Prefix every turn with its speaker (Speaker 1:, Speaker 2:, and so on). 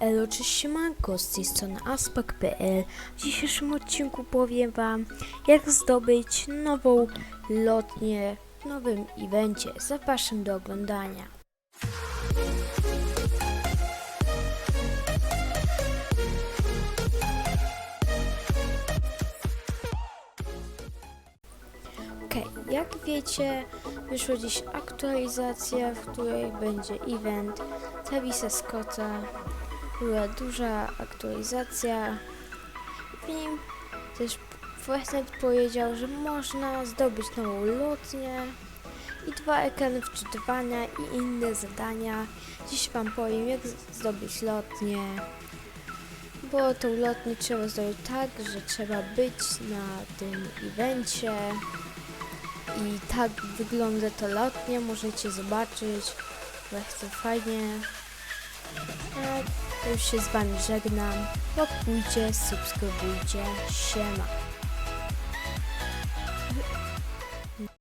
Speaker 1: Elo, cześć siemanko, z tej strony W dzisiejszym odcinku powiem wam, jak zdobyć nową lotnię w nowym evencie. Zapraszam do oglądania. Okej, jak wiecie, wyszła dziś aktualizacja, w której będzie event Tavisa Scotta. Była duża aktualizacja. W nim też Fortnite powiedział, że można zdobyć nową lotnię i dwa ekrany wczytywania i inne zadania. Dziś Wam powiem, jak zdobyć lotnię. Bo tą lotnię trzeba zrobić tak, że trzeba być na tym evencie. I tak wygląda to lotnia, możecie zobaczyć. Bardzo fajnie. Już się z wami żegnam. Łapkujcie, subskrybujcie. Siema.